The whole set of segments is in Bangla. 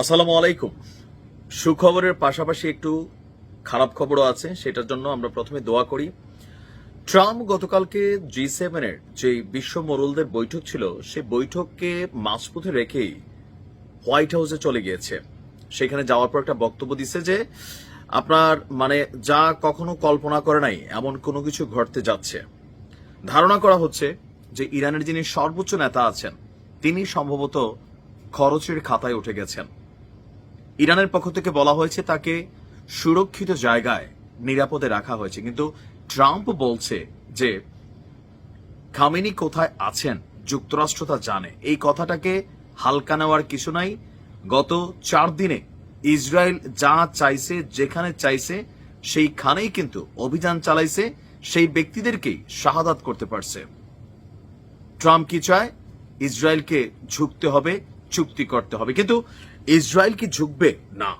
আসসালামু আলাইকুম। সুখবরের পাশাপাশি একটু খারাপ খবরও আছে, সেটার জন্য আমরা প্রথমে দোয়া করি। ট্রাম্প গতকালকে জি সেভেনের যে বিশ্ব মোরলদের বৈঠক ছিল, সেই বৈঠককে মাঝপথে রেখেই হোয়াইট হাউসে চলে গিয়েছে। সেখানে যাওয়ার পর একটা বক্তব্য দিছে যে, আপনার মানে যা কখনো কল্পনা করে নাই, এমন কোনো কিছু ঘটতে যাচ্ছে। ধারণা করা হচ্ছে যে, ইরানের যিনি সর্বোচ্চ নেতা আছেন, তিনি সম্ভবত খরচের খাতায় উঠে গেছেন। ইরানের পক্ষ থেকে বলা হয়েছে তাকে সুরক্ষিত জায়গায় নিরাপদে রাখা হয়েছে। কিন্তু ট্রাম্প বলছে যে খামেনি কোথায় আছেন, যুক্তরাষ্ট্র তা জানে। এই কথাটাকে হালকা নেওয়ার কিছু নাই। গত চার দিনে ইসরায়েল যা চাইছে, যেখানে চাইছে, সেইখানেই কিন্তু অভিযান চালাইছে, সেই ব্যক্তিদেরকেই শাহাদাত করতে পারছে। ট্রাম্প কি চায়? ইসরায়েলকে ঝুঁকতে হবে, চুক্তি করতে হবে। কিন্তু ইসরায়েল কি ঝুঁকবে না।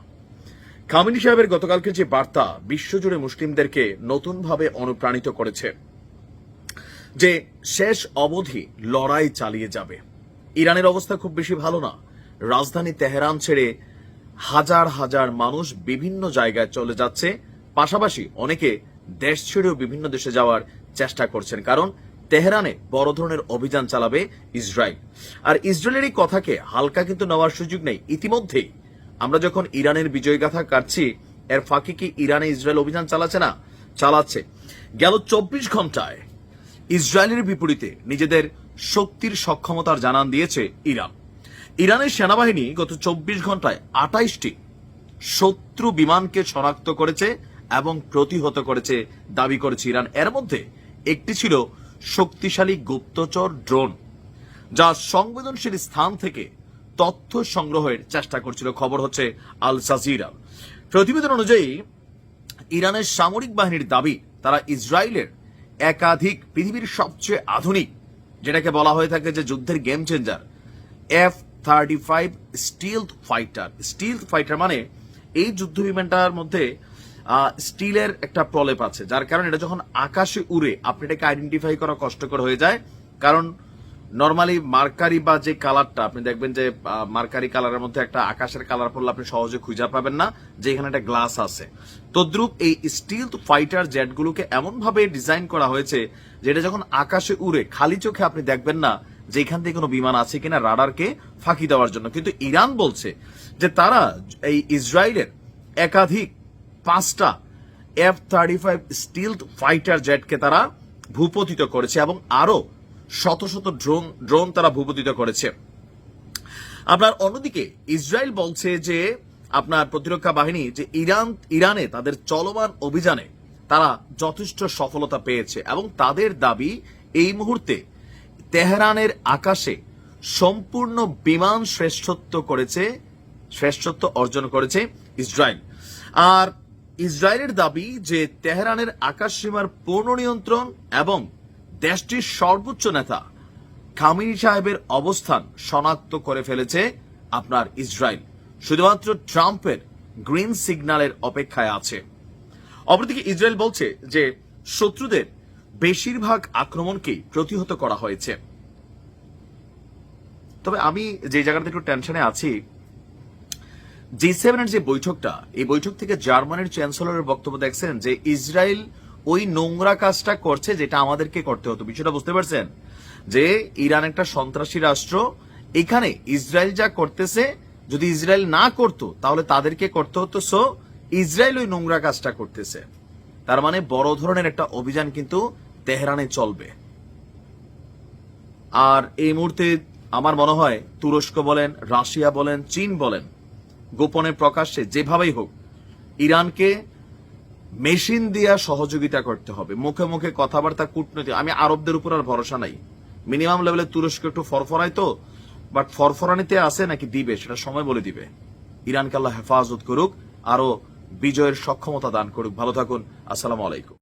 খামিনি সাহেবের গতকালকে যে বার্তা বিশ্বজুড়ে মুসলিমদেরকে নতুনভাবে অনুপ্রাণিত করেছে, যে শেষ অবধি লড়াই চালিয়ে যাবে। ইরানের অবস্থা খুব বেশি ভালো না। রাজধানী তেহরান ছেড়ে হাজার হাজার মানুষ বিভিন্ন জায়গায় চলে যাচ্ছে। পাশাপাশি অনেকে দেশ ছেড়েও বিভিন্ন দেশে যাওয়ার চেষ্টা করছেন। কারণ তেহরানে বড় ধরনের অভিযান চালাবে ইসরায়েল। আর ইসরায়েলের এই কথাকে হালকা কিন্তু নেওয়ার সুযোগ নেই। ইতিমধ্যেই আমরা যখন ইরানের বিজয়গাথা কাটছি, এর ফাঁকে কি ইরানে ইসরায়েল অভিযান চালাচ্ছে না? চালাচ্ছে। গেল চব্বিশ ঘন্টায় ইসরায়েলের বিপরীতে নিজেদের শক্তির সক্ষমতার জানান দিয়েছে ইরান। ইরানের সেনাবাহিনী গত চব্বিশ ঘন্টায় আটাইশটি শত্রু বিমানকে শনাক্ত করেছে এবং প্রতিহত করেছে, দাবি করেছে ইরান। এর মধ্যে একটি ছিল শক্তিশালী গুপ্তচর ড্রোন, যা সংবেদনশীল স্থান থেকে তথ্য সংগ্রহের চেষ্টা করছিল। খবর হচ্ছে আল জাজিরা। প্রতিবেদন অনুযায়ী, ইরানের সামরিক বাহিনীর দাবি, তারা ইসরায়েলের একাধিক পৃথিবীর সবচেয়ে আধুনিক, যেটাকে বলা হয়ে থাকে যে যুদ্ধের game changer F thirty five stealth fighter stealth fighter মানে এই যুদ্ধ বিমানটার মধ্যে স্টিলের একটা প্রলেপ আছে, যার কারণে এটা যখন আকাশে উড়ে, আপনি এটাকে আইডেন্টিফাই করা কষ্টকর হয়ে যায়। কারণ নর্মালি মার্কারি বা যে কালারটা, আপনি দেখবেন যে মার্কারি কালারের মধ্যে একটা আকাশের কালার পড়লে আপনি সহজে খুঁজে পাবেন না যে এখানে একটা গ্লাস আছে। তদ্রুপ এই স্টিল ফাইটার জেটগুলোকে এমন ভাবে ডিজাইন করা হয়েছে যেটা যখন আকাশে উড়ে, খালি চোখে আপনি দেখবেন না যে এখান থেকে কোনো বিমান আছে কিনা রাডারকে ফাঁকি দেওয়ার জন্য। কিন্তু ইরান বলছে যে তারা এই ইসরায়েলের একাধিক পাঁচটা F thirty five stealth fighter জেটকে তারা ভূপতিত করেছে এবং আরও শত শত ড্রোন ড্রোন তারা ভূপতিত করেছে। আপনার অন্যদিকে ইসরায়েল বলছে যে, আপনার প্রতিরক্ষা বাহিনী যে ইরান, ইরানে তাদের চলমান অভিযানে তারা যথেষ্ট সফলতা পেয়েছে এবং তাদের দাবি এই মুহূর্তে তেহরানের আকাশে সম্পূর্ণ বিমান শ্রেষ্ঠত্ব করেছে, শ্রেষ্ঠত্ব অর্জন করেছে ইসরায়েল। আর ইসরায়েলের দাবি যে তেহরানের আকাশ সীমার পূর্ণ নিয়ন্ত্রণ এবং দেশটির সর্বোচ্চ নেতা খামিনি সাহেবের অবস্থান শনাক্ত করে ফেলেছে আপনার ইসরায়েল। শুধুমাত্র ট্রাম্পের গ্রিন সিগন্যালের অপেক্ষায় আছে। অপরদিকে ইসরায়েল বলছে যে শত্রুদের বেশিরভাগ আক্রমণকেই প্রতিহত করা হয়েছে। তবে আমি যে জায়গাটাতে একটু টেনশনে আছি জি সেভেনের যে বৈঠকটা, এই বৈঠক থেকে জার্মানির চ্যান্সেলরের বক্তব্য দেখছেন যে ইসরায়েল ওই নোংরা কাজটা করছে যেটা আমাদেরকে করতে হতো। বিষয়টা বুঝতে পারছেন? যে ইরান একটা সন্ত্রাসী রাষ্ট্র, এখানে ইসরায়েল যা করতেছে, যদি ইসরায়েল না করতো, তাহলে তাদেরকে করতে হতো। সো ইসরায়েল ওই নোংরা কাজটা করতেছে। তার মানে বড় ধরনের একটা অভিযান কিন্তু তেহরানে চলবে। আর এই মুহূর্তে আমার মনে হয় তুরস্ক বলেন, রাশিয়া বলেন, চীন বলেন গোপনে প্রকাশ্যে যেভাবেই হোক, ইরানকে মেশিন দিয়া সহযোগিতা করতে হবে। মুখে মুখে কথাবার্তা, কূটনৈতিক, আমি আরবদের উপর আর ভরসা নাই। মিনিমাম লেভেলে তুরস্ক একটু ফরফরাই তো বাট ফরফরানিতে আছে নাকি দিবে, সেটা সময় বলে দিবে। ইরানকে আল্লাহ হেফাজত করুক আরও বিজয়ের সক্ষমতা দান করুক। ভালো থাকুন, আসসালামু আলাইকুম।